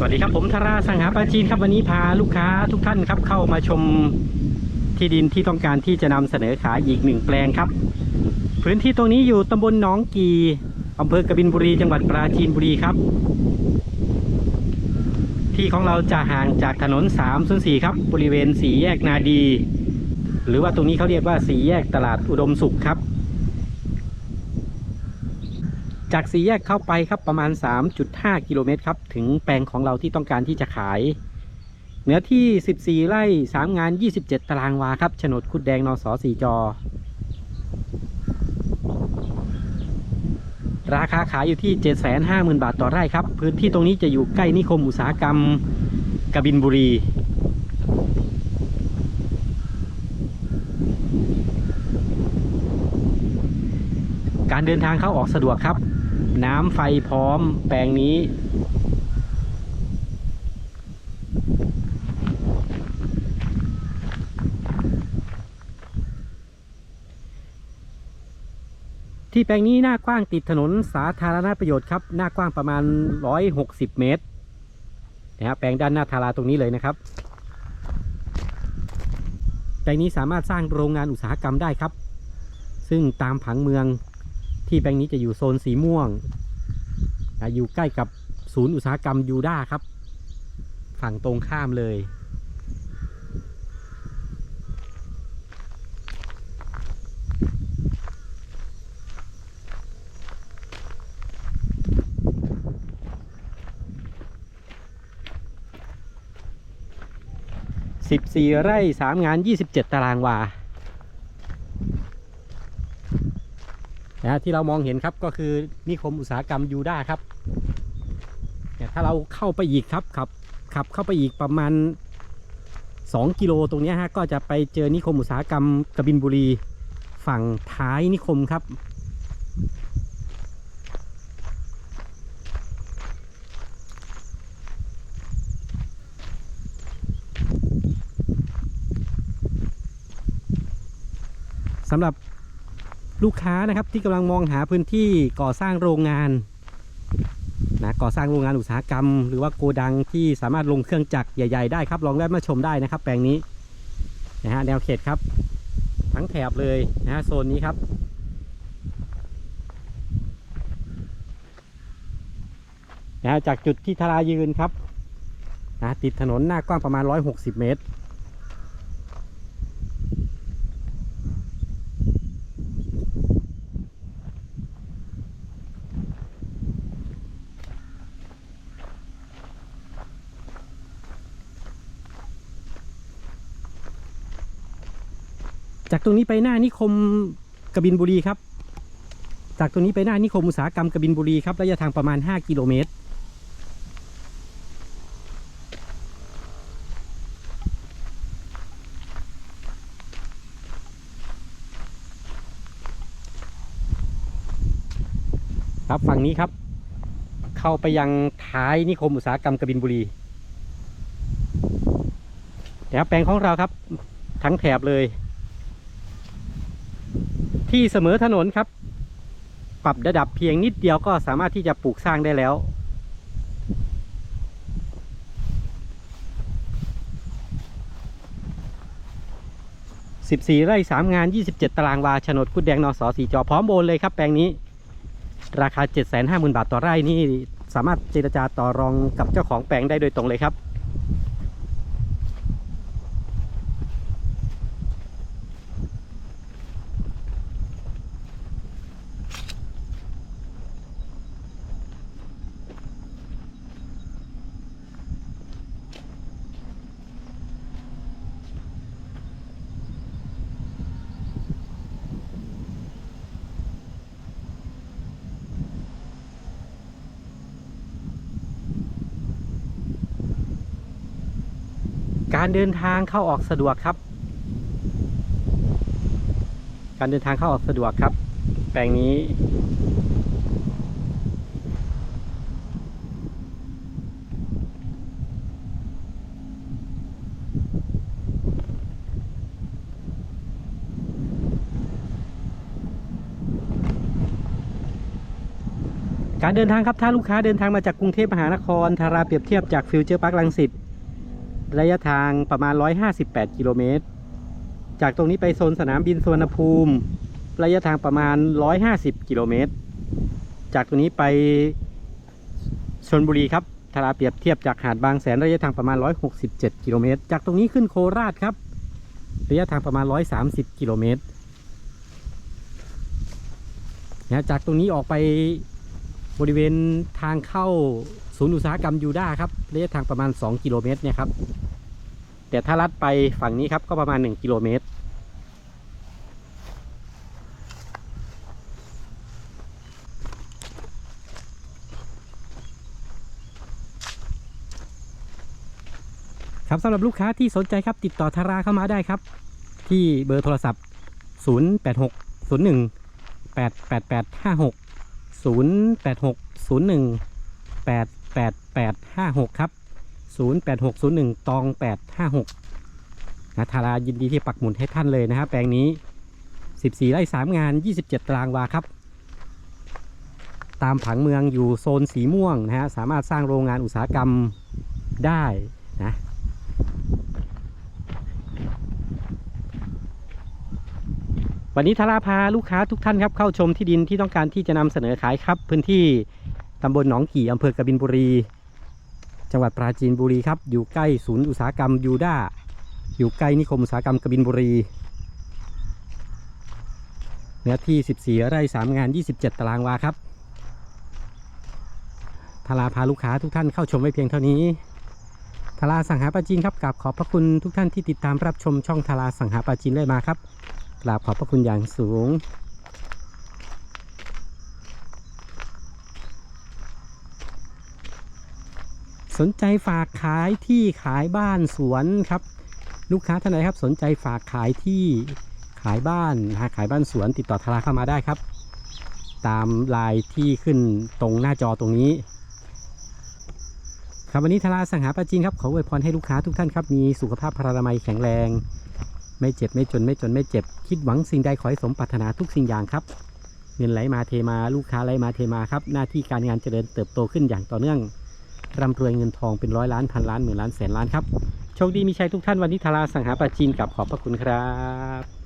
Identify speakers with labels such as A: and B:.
A: สวัสดีครับผมธาราสังหาปาจีนครับวันนี้พาลูกค้าทุกท่านครับเข้ามาชมที่ดินที่ต้องการที่จะนำเสนอขายอีกหนึ่งแปลงครับ พื้นที่ตรงนี้อยู่ตำบลหนองกีอำเภอกบินบุรีจังหวัดปราจีนบุรีครับ ที่ของเราจะห่างจากถนน304ครับบริเวณสีแยกนาดี หรือว่าตรงนี้เขาเรียกว่าสีแยกตลาดอุดมสุขครับ จากสี่แยกเข้าไปครับประมาณ 3.5 กิโลเมตรครับถึงแปลงของเราที่ต้องการที่จะขาย เนื้อที่ 14 ไร่ 3 งาน 27 ตารางวาครับโฉนดคุดแดงนสสีจอ ราคาขายอยู่ที่ 750,000 บาทต่อไร่ครับ พื้นที่ตรงนี้จะอยู่ใกล้นิคมอุตสาหกรรมกบินบุรีการเดินทางเข้าออกสะดวกครับ น้ำไฟพร้อมแปลงนี้ ที่แปลงนี้หน้ากว้างติดถนนสาธารณประโยชน์ครับ หน้ากว้างประมาณ 160 เมตรนะฮะแปลงด้านหน้าทาราตรงนี้เลยนะครับ แปลงนี้สามารถสร้างโรงงานอุตสาหกรรมได้ครับ ซึ่งตามผังเมือง ที่แปลงนี้จะอยู่โซนสีม่วง อยู่ใกล้กับศูนย์อุตสาหกรรมยูด้าครับ ฝั่งตรงข้ามเลย 14 ไร่ 3 งาน 27 ตารางวา นะฮะที่เรามองเห็นครับก็คือนิคมอุตสาหกรรมยูด้าครับเนี่ยถ้าเราเข้าไปอีกครับขับขับเข้าไปอีกประมาณ 2 กิโลตรงนี้ฮะก็จะไปเจอนิคมอุตสาหกรรมกบินบุรีฝั่งท้ายนิคมครับสำหรับ ลูกค้านะครับที่กำลังมองหาพื้นที่ก่อสร้างโรงงานนะก่อสร้างโรงงานอุตสาหกรรม หรือว่าโกดังที่สามารถลงเครื่องจักรใหญ่ ๆ ได้ครับลองแวะมาชมได้นะครับ แปลงนี้นะฮะแนวเขตครับ ทั้งแถบเลยนะฮะโซนนี้ครับนะฮะจากจุดที่ทารายืนครับนะติดถนนหน้ากว้างประมาณ 160 เมตร จากตรงนี้ไปหน้านิคมกบินบุรีครับ จากตรงนี้ไปหน้านิคมอุตสาหกรรมกบินบุรีครับระยะทางประมาณ 5 กิโลเมตร ครับฝั่งนี้ครับ เข้าไปยังท้ายนิคมอุตสาหกรรมกบินบุรีนะครับแปลงของเราครับทั้งแถบเลย ที่เสมอถนนครับ ปรับระดับเพียงนิดเดียวก็สามารถที่จะปลูกสร้างได้แล้ว 14 ไร่ 3 งาน 27 ตารางวาโฉนดกุดแดงนสสีจอพร้อมโอนเลยครับแปลงนี้ ราคา 750,000 บาทต่อไร่นี่สามารถเจรจาต่อรองกับเจ้าของแปลงได้โดยตรงเลยครับ การเดินทางเข้าออกสะดวกครับ การเดินทางเข้าออกสะดวกครับ แปลงนี้ การเดินทางครับถ้าลูกค้าเดินทางมาจากกรุงเทพมหานครทาราเปรียบเทียบจากฟิวเจอร์พาร์คลังสิต ระยะทางประมาณ 158 กิโลเมตร จากตรงนี้ไปโซนสนามบินสุวรรณภูมิ ระยะทางประมาณ 150 กิโลเมตร จากตรงนี้ไปชนบุรีครับทาราเปรียบเทียบจากหาดบางแสนระยะทางประมาณ 167 กิโลเมตร จากตรงนี้ขึ้นโคราชครับ ระยะทางประมาณ 130 กิโลเมตรนะจากตรงนี้ออกไปบริเวณทางเข้า ศูนย์อุตสาหกรรมยูด้าครับระยะทางประมาณ 2 กิโลเมตรเนี่ยครับแต่ถ้าลัดไปฝั่งนี้ครับก็ประมาณ 1 กิโลเมตร ครับสำหรับลูกค้าที่สนใจครับติดต่อทาราเข้ามาได้ครับ ที่เบอร์โทรศัพท์ 086 01 88856 086 01 88856 ครับ 08601 ตอง 856นะทารายินดีที่ปักหมุดให้ท่านเลยนะครับแปลงนี้ 14 ไร่ 3 งาน 27 ตารางวาครับ ตามผังเมืองอยู่โซนสีม่วงนะฮะสามารถสร้างโรงงานอุตสาหกรรมได้นะวันนี้ทาราพาลูกค้าทุกท่านครับเข้าชมที่ดินที่ต้องการที่จะนำเสนอขายครับพื้นที่ ตำบลหนองกี่อำเภอกบินบุรี จังหวัดปราจีนบุรีครับ อยู่ใกล้ศูนย์อุตสาหกรรมยูด้า อยู่ใกล้นิคมอุตสาหกรรมกบินบุรี เนื้อที่ 14 ไร่ 3 งาน 27 ตารางวาครับทาราพาลูกค้าทุกท่านเข้าชมไว้เพียงเท่านี้ทาราสังหาปาจีนครับกราบขอบพระคุณทุกท่านที่ติดตามรับชมช่องทาราสังหาปาจีนเลยมาครับกราบขอบพระคุณอย่างสูง สนใจฝากขายที่ขายบ้านสวนครับ ลูกค้าท่านใดครับ สนใจฝากขายที่ขายบ้านนะฮะขายบ้านสวนติดต่อทาราเข้ามาได้ครับ ตามลายที่ขึ้นตรงหน้าจอตรงนี้ครับวันนี้ทาราสังหาปาจีนครับขออวยพรให้ลูกค้าทุกท่านครับมีสุขภาพพลานามัยแข็งแรง ไม่เจ็บไม่จนไม่จนไม่เจ็บ คิดหวังสิ่งใดขอให้สมปรารถนาทุกสิ่งอย่างครับ เงินไหลมาเทมาลูกค้าไหลมาเทมาครับ หน้าที่การงานเจริญเติบโตขึ้นอย่างต่อเนื่อง ร่ำรวยเงินทองเป็นร้อยล้านพันล้านหมื่นล้านแสนล้านครับโชคดีมีชัยทุกท่านวันนี้ทาราสังหาปาจีนกับขอบพระคุณครับ